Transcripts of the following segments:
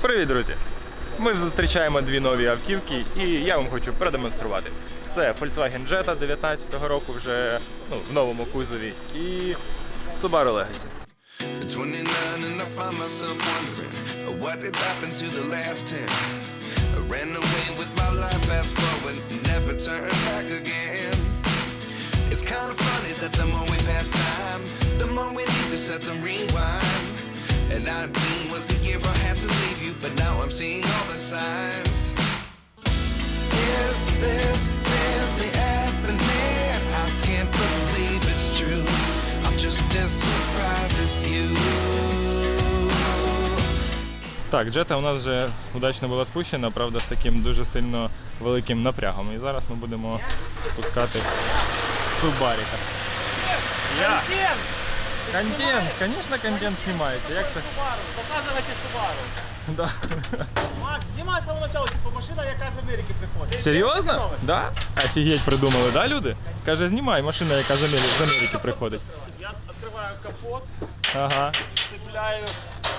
Привіт, друзі! Ми зустрічаємо дві нові автівки, і я вам хочу продемонструвати. Це Volkswagen Jetta 19-го року вже ну, в новому кузові і Subaru Legacy. 29 and I find myself wondering uh, what did happen to the last 10. I ran away with my life, fast forward, never turn back again. It's kind of funny that the more we pass time, the more we need to set them rewind. And 19 was the year I had to leave you, but now I'm seeing all the signs. Is this really happening? I can't believe it's true. I'm just as surprised as you. Так, Jetta у нас вже удачно була спущена, правда, з таким дуже сильно великим напрягом. І зараз ми будемо спускати Субаріка. Я. Контент, звісно, контент знімається. Як це? Subaru, показывайте Subaru. Да. Макс, знімай з самого начала, типу машина, яка з Америки приходить. Серйозно? Да? Офігеть придумали, да, люди? Каже, знімай машина, яка з Америки, з Америки приходить. Я відкриваю капот, Ага. цепляю,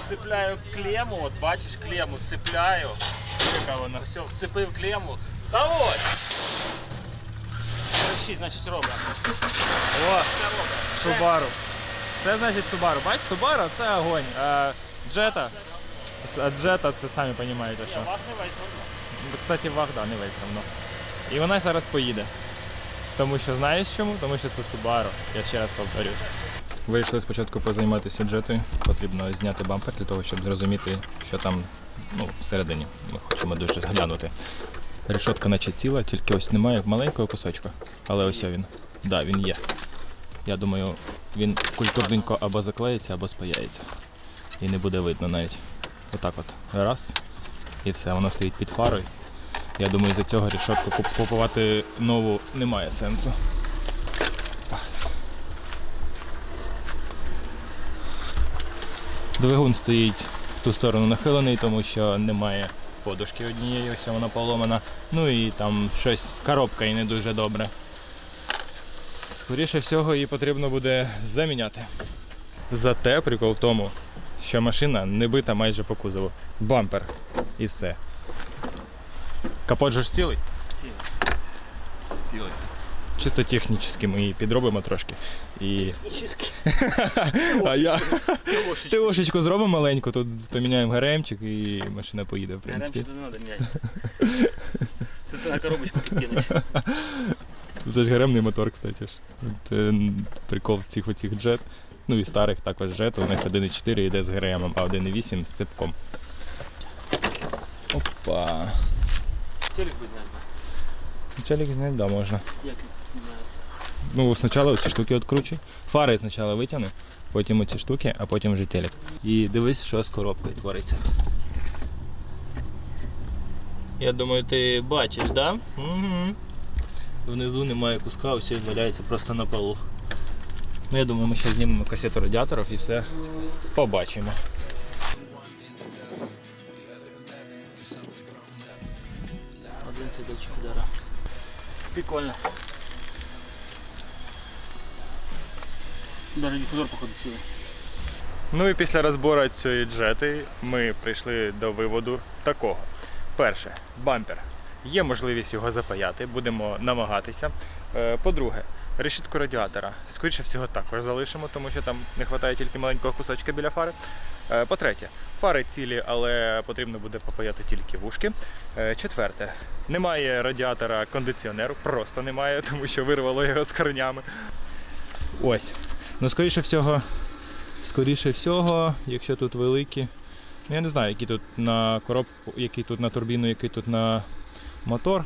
цепляю клему, от бачиш клему, цепляю. Яка вона? Все, вцепив клему. Заводь! Шість, значить, робить. О, Все. Це значить Subaru. Бач, Subaru це огонь. А Jetta, а Jetta це самі розумієте, що. Я не весь одно. Кстати, вах, да, не весь равно. І вона зараз поїде. Тому що знаєш чому? Тому що це Subaru. Я ще раз повторю. Вирішили спочатку позайматися джетою. Потрібно зняти бампер для того, щоб зрозуміти, що там ну, всередині. Ми хочемо дуже глянути. Решетка наче ціла, тільки ось немає маленького кусочка. Але ось він. Да, він є. Я думаю, він культурненько або заклеїться, або спаяється. І не буде видно навіть. Отак от. Раз. І все, воно стоїть під фарою. Я думаю, за цього рішотку купувати нову немає сенсу. Двигун стоїть в ту сторону нахилений, тому що немає подушки однієї, ось вона поломана. Ну і там щось з коробкою не дуже добре. Скоріше всього, її потрібно буде заміняти. Зате прикол в тому, що машина не бита майже по кузову. Бампер і все. Капот же ж цілий? Цілий. Цілий. Чисто технічно ми її підробимо трошки. І... а я ТОшечку зробимо маленьку, тут поміняємо ГРМчик і машина поїде, в принципі. не треба міняти. Це на коробочку підкинуть. Це ж ГРМний мотор, кстати. ж. Це прикол цих оцих джет. Ну і старих також джет, у них 1.4 йде з ГРМ, а 1.8 з цепком. Опа. Телек би зняти. Челік зняти, да, можна. Як знімається? Ну, спочатку ці штуки відкручуй. Фари спочатку витягни, потім оці штуки, а потім вже телек. І дивись, що з коробкою твориться. Я думаю, ти бачиш, так? Да? Угу. Внизу немає куска, все валяється просто на полу. Ну, я думаю, ми ще знімемо касету радіаторів і все побачимо. Один сидочок дара. Прикольно. Даже дифузор походу сюди. Ну і після розбору цієї джети ми прийшли до виводу такого. Перше, бампер. Є можливість його запаяти, будемо намагатися. Е, По-друге, решітку радіатора. Скоріше всього також залишимо, тому що там не вистачає тільки маленького кусочка біля фари. Е, По-третє, фари цілі, але потрібно буде попаяти тільки вушки. Е, Четверте, немає радіатора кондиціонеру, просто немає, тому що вирвало його з корнями. Ось. Ну, скоріше всього, Скоріше всього, якщо тут великі. Ну, я не знаю, який тут на коробку, який тут на турбіну, який тут на мотор.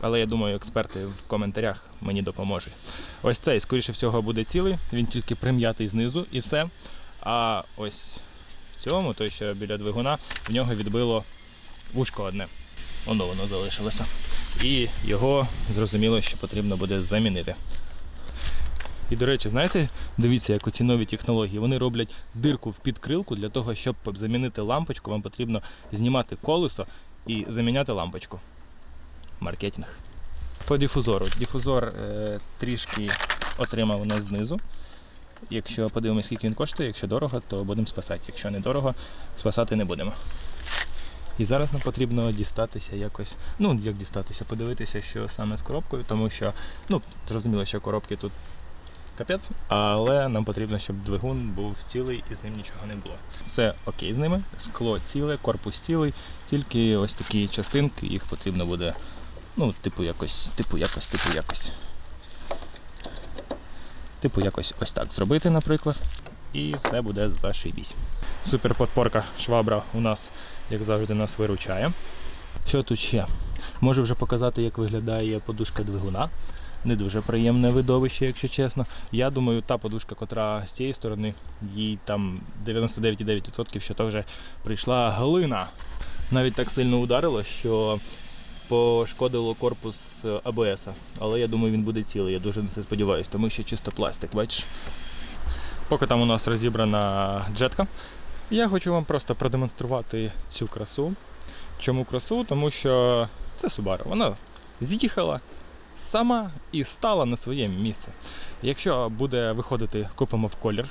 Але я думаю, експерти в коментарях мені допоможуть. Ось цей, скоріше всього, буде цілий, він тільки прим'ятий знизу і все. А ось в цьому, той, що біля двигуна, в нього відбило вушко одне. Воно воно залишилося. І його зрозуміло, що потрібно буде замінити. І, до речі, знаєте, дивіться, як оці нові технології. Вони роблять дирку в підкрилку для того, щоб замінити лампочку, вам потрібно знімати колесо і заміняти лампочку. Маркетинг. По дифузору. Дифузор е, трішки отримав нас знизу. Якщо подивимося, скільки він коштує, якщо дорого, то будемо спасати. Якщо не дорого, спасати не будемо. І зараз нам потрібно дістатися якось. Ну, як дістатися, подивитися, що саме з коробкою, тому що, ну, зрозуміло, що коробки тут капець, але нам потрібно, щоб двигун був цілий і з ним нічого не було. Все окей з ними, скло ціле, корпус цілий, тільки ось такі частинки, їх потрібно буде, ну, типу, якось, типу, якось, типу, якось. Типу, якось ось так зробити, наприклад, і все буде зашибісь. Супер подпорка швабра у нас, як завжди, нас виручає. Що тут ще? Можу вже показати, як виглядає подушка двигуна. Не дуже приємне видовище, якщо чесно. Я думаю, та подушка, котра з цієї сторони, їй там 99,9%, що то вже прийшла глина. Навіть так сильно ударило, що пошкодило корпус АБС. Але я думаю, він буде цілий. Я дуже на це сподіваюся, тому що чисто пластик, бачиш. Поки там у нас розібрана джетка, я хочу вам просто продемонструвати цю красу. Чому красу? Тому що це Subaru. Вона з'їхала сама і стала на своє місце. Якщо буде виходити, купимо в колір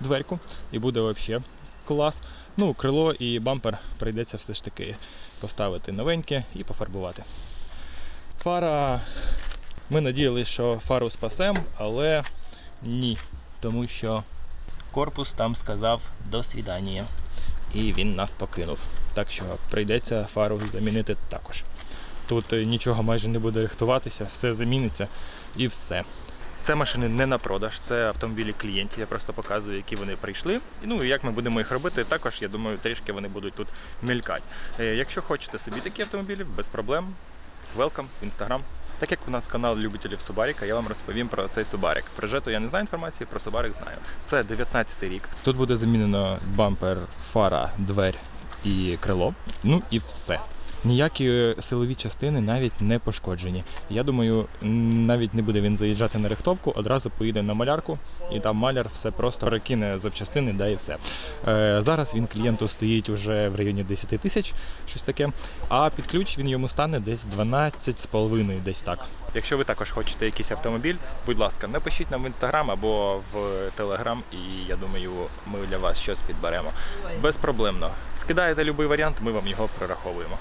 дверку, і буде взагалі клас. Ну, крило і бампер прийдеться все ж таки поставити новеньке і пофарбувати. Фара. Ми надіялися, що фару спасем, але ні. Тому що корпус там сказав до свідання. І він нас покинув. Так що прийдеться фару замінити також. Тут е, нічого майже не буде рихтуватися, все заміниться і все. Це машини не на продаж, це автомобілі клієнтів. Я просто показую, які вони прийшли. Ну і як ми будемо їх робити, також я думаю, трішки вони будуть тут мелькати. Е, Якщо хочете собі такі автомобілі, без проблем. Welcome в інстаграм. Так як у нас канал любителів Субаріка, я вам розповім про цей Субарик. Про Жето я не знаю інформації, про Субарик знаю. Це 19 рік. Тут буде замінено бампер, фара, дверь і крило. Ну і все. Ніякі силові частини навіть не пошкоджені. Я думаю, навіть не буде він заїжджати на рихтовку, одразу поїде на малярку, і там маляр все просто перекине запчастини, да і все. Е, зараз він клієнту стоїть уже в районі 10 тисяч, щось таке. А під ключ він йому стане десь 12,5, десь так. Якщо ви також хочете якийсь автомобіль, будь ласка, напишіть нам в інстаграм або в телеграм, і я думаю, ми для вас щось підберемо. Безпроблемно. Скидаєте будь-який варіант, ми вам його прораховуємо.